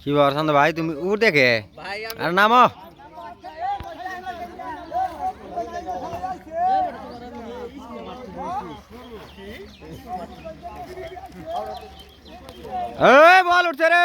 কি ব্যাপার শান্ত ভাই তুমি উঠ দেখে। আর নামো। বল উঠছে রে।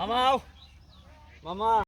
মামা। মামা